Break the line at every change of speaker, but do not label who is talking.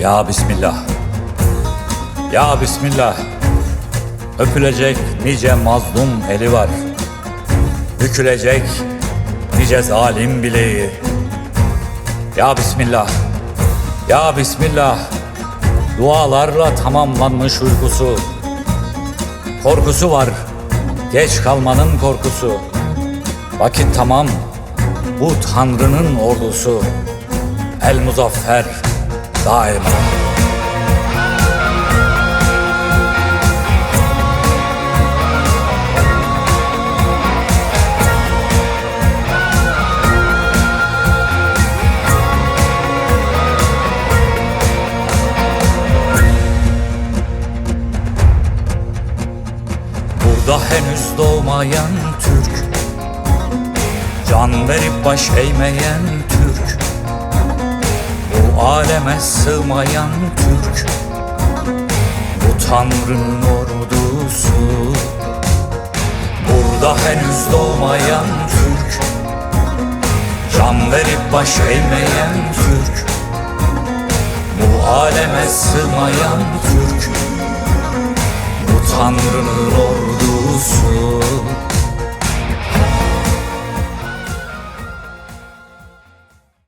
Ya Bismillah. Ya Bismillah. Öpülecek nice mazlum eli var. Bükülecek nice zalim bileği. Ya Bismillah. Ya Bismillah. Dualarla tamamlanmış uykusu. Korkusu var. Geç kalmanın korkusu. Vakit tamam. Bu Tanrı'nın ordusu. El muzaffer daima. Burada henüz doğmayan Türk Can verip baş eğmeyen aleme sığmayan Türk. Bu Tanrı'nın ordusu. Burada henüz doğmayan Türk. Can verip baş eğmeyen Türk. Bu aleme sığmayan Türk. Bu Tanrı'nın ordusu